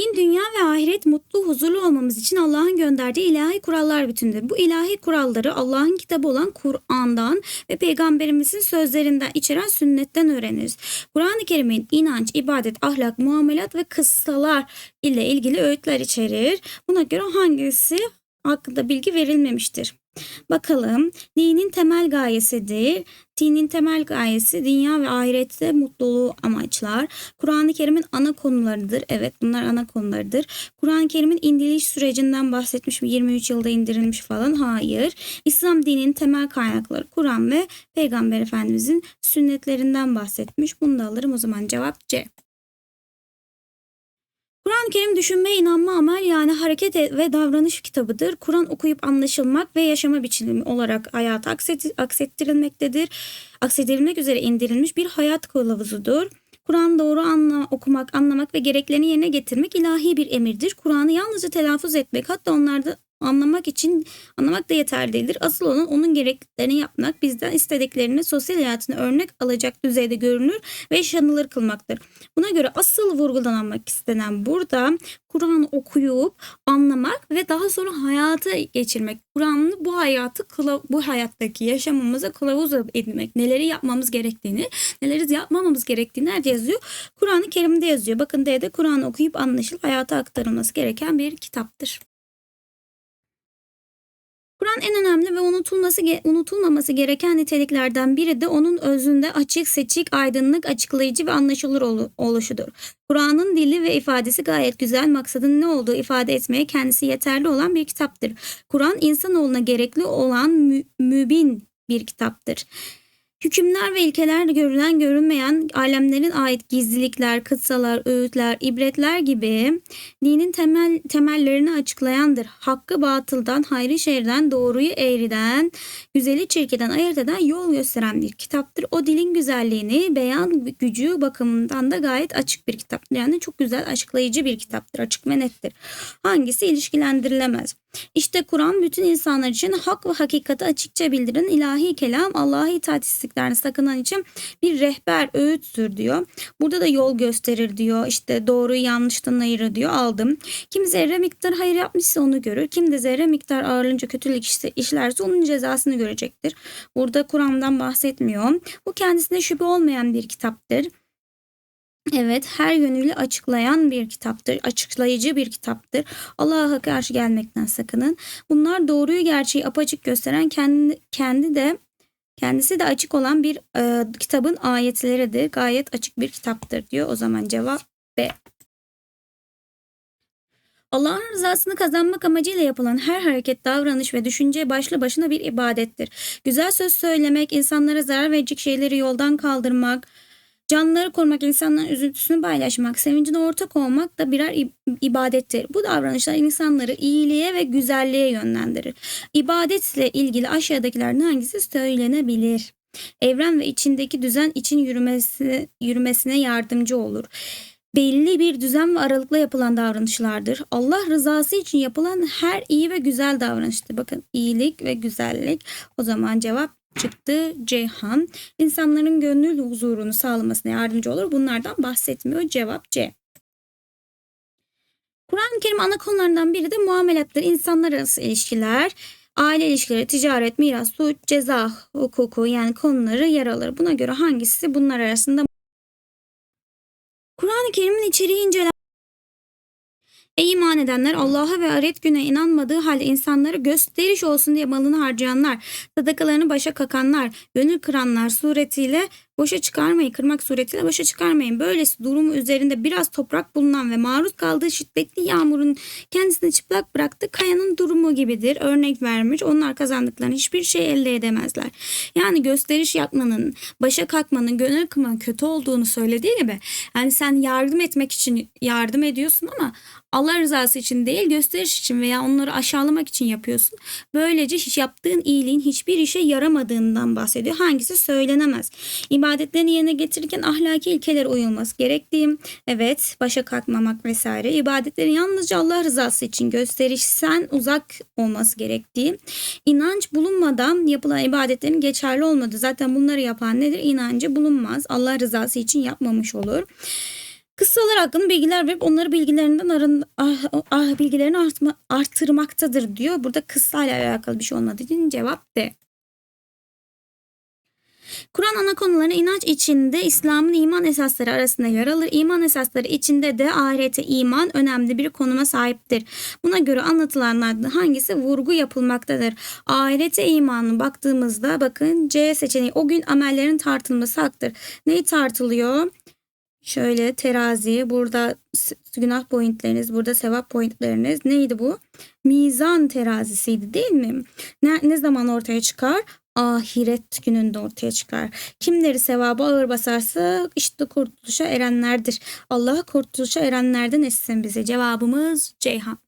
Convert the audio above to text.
Din, dünya ve ahiret mutlu, huzurlu olmamız için Allah'ın gönderdiği ilahi kurallar bütündür. Bu ilahi kuralları Allah'ın kitabı olan Kur'an'dan ve peygamberimizin sözlerinden içeren sünnetten öğreniriz. Kur'an-ı Kerim'in inanç, ibadet, ahlak, muamelat ve kıssalar ile ilgili öğütler içerir. Buna göre hangisi hakkında bilgi verilmemiştir. Bakalım dinin temel gayesidir. Dinin temel gayesi dünya ve ahirette mutluluğu amaçlar. Kur'an-ı Kerim'in ana konularıdır. Evet bunlar ana konularıdır. Kur'an-ı Kerim'in indiriliş sürecinden bahsetmiş mi? 23 yılda indirilmiş falan. Hayır. İslam dininin temel kaynakları Kur'an ve Peygamber Efendimizin sünnetlerinden bahsetmiş. Bunu da alırım o zaman cevap C. Kur'an-ı Kerim düşünme, inanma, amel yani hareket e- ve davranış kitabıdır. Kur'an okuyup anlaşılmak ve yaşama biçimi olarak hayata akset- aksettirilmektedir. Aksettirilmek üzere indirilmiş bir hayat kılavuzudur. Kur'an doğru anla, okumak, anlamak ve gereklerini yerine getirmek ilahi bir emirdir. Kur'an'ı yalnızca telaffuz etmek hatta onlarda anlamak için anlamak da yeterli değildir. Asıl olan onun gereklerini yapmak, bizden istediklerini sosyal hayatına örnek alacak düzeyde görünür ve yaşanılır kılmaktır. Buna göre asıl vurgulanmak istenen burada Kur'an'ı okuyup anlamak ve daha sonra hayata geçirmek. Kur'an'ı bu hayatı bu hayattaki yaşamımıza kılavuz edinmek. Neleri yapmamız gerektiğini, neleri yapmamamız gerektiğini nerede yazıyor? Kur'an-ı Kerim'de yazıyor. Bakın D'de Kur'an'ı okuyup anlaşılıp hayata aktarılması gereken bir kitaptır. Kur'an en önemli ve unutulması unutulmaması gereken niteliklerden biri de onun özünde açık, seçik, aydınlık, açıklayıcı ve anlaşılır olu- oluşudur. Kur'an'ın dili ve ifadesi gayet güzel, maksadın ne olduğu ifade etmeye kendisi yeterli olan bir kitaptır. Kur'an insanoğluna gerekli olan mü- mübin bir kitaptır. Hükümler ve ilkeler görülen görünmeyen alemlerin ait gizlilikler, kıtsalar, öğütler, ibretler gibi dinin temel temellerini açıklayandır. Hakkı batıldan, hayrı şerden, doğruyu eğriden, güzeli çirkiden ayırt eden yol gösteren bir kitaptır. O dilin güzelliğini, beyan gücü bakımından da gayet açık bir kitaptır. Yani çok güzel açıklayıcı bir kitaptır. Açık ve nettir. Hangisi ilişkilendirilemez? İşte Kur'an bütün insanlar için hak ve hakikati açıkça bildiren ilahi kelam Allah'a itaat istiklerini sakınan için bir rehber öğüttür diyor. Burada da yol gösterir diyor. İşte doğruyu yanlıştan ayırır diyor. Aldım. Kim zerre miktar hayır yapmışsa onu görür. Kim de zerre miktar ağırlınca kötülük işte işlerse onun cezasını görecektir. Burada Kur'an'dan bahsetmiyor. Bu kendisine şüphe olmayan bir kitaptır. Evet, her yönüyle açıklayan bir kitaptır, açıklayıcı bir kitaptır. Allah'a karşı gelmekten sakının. Bunlar doğruyu gerçeği apaçık gösteren kendi, kendi de kendisi de açık olan bir e, kitabın ayetleridir. Gayet açık bir kitaptır diyor. O zaman cevap B. Allah'ın rızasını kazanmak amacıyla yapılan her hareket, davranış ve düşünce başlı başına bir ibadettir. Güzel söz söylemek, insanlara zarar verecek şeyleri yoldan kaldırmak, Canlıları korumak, insanların üzüntüsünü paylaşmak, sevincine ortak olmak da birer ib- ibadettir. Bu davranışlar insanları iyiliğe ve güzelliğe yönlendirir. İbadetle ilgili aşağıdakilerden hangisi söylenebilir? Evren ve içindeki düzen için yürümesi, yürümesine yardımcı olur. Belli bir düzen ve aralıkla yapılan davranışlardır. Allah rızası için yapılan her iyi ve güzel davranıştır. Bakın iyilik ve güzellik. O zaman cevap çıktı Ceyhan. İnsanların gönül huzurunu sağlamasına yardımcı olur. Bunlardan bahsetmiyor. Cevap C. Kur'an-ı Kerim ana konularından biri de muamelattır. İnsanlar arası ilişkiler, aile ilişkileri, ticaret, miras, suç, ceza hukuku yani konuları yer alır. Buna göre hangisi bunlar arasında? Kur'an-ı Kerim'in içeriği incelen Ey iman edenler Allah'a ve ahiret güne inanmadığı halde insanları gösteriş olsun diye malını harcayanlar, sadakalarını başa kakanlar, gönül kıranlar suretiyle boşa çıkarmayın, kırmak suretiyle boşa çıkarmayın. Böylesi durumu üzerinde biraz toprak bulunan ve maruz kaldığı şiddetli yağmurun kendisini çıplak bıraktığı kayanın durumu gibidir. Örnek vermiş. Onlar kazandıklarını hiçbir şey elde edemezler. Yani gösteriş yapmanın, başa kalkmanın, gönül kırmanın kötü olduğunu söylediği gibi. Yani sen yardım etmek için yardım ediyorsun ama Allah rızası için değil gösteriş için veya onları aşağılamak için yapıyorsun. Böylece hiç yaptığın iyiliğin hiçbir işe yaramadığından bahsediyor. Hangisi söylenemez. İbadetlerini yerine getirirken ahlaki ilkelere uyulması gerektiği, evet başa kalkmamak vesaire. İbadetlerin yalnızca Allah rızası için gösterişten uzak olması gerektiği, inanç bulunmadan yapılan ibadetlerin geçerli olmadığı. Zaten bunları yapan nedir? İnancı bulunmaz. Allah rızası için yapmamış olur. Kıssalar hakkında bilgiler verip onları bilgilerinden arın, ah, ah, bilgilerini artma, artırmaktadır diyor. Burada kıssayla alakalı bir şey olmadığı için cevap D. Kur'an ana konularına inanç içinde İslam'ın iman esasları arasında yer alır. İman esasları içinde de ahirete iman önemli bir konuma sahiptir. Buna göre anlatılanlardan hangisi vurgu yapılmaktadır? Ahirete imanı baktığımızda bakın C seçeneği o gün amellerin tartılması haktır. Neyi tartılıyor? Şöyle terazi, burada günah pointleriniz, burada sevap pointleriniz. Neydi bu? Mizan terazisiydi değil mi? Ne, ne zaman ortaya çıkar? Ahiret gününde ortaya çıkar. Kimleri sevaba ağır basarsa işte kurtuluşa erenlerdir. Allah kurtuluşa erenlerden etsin bize. Cevabımız Ceyhan.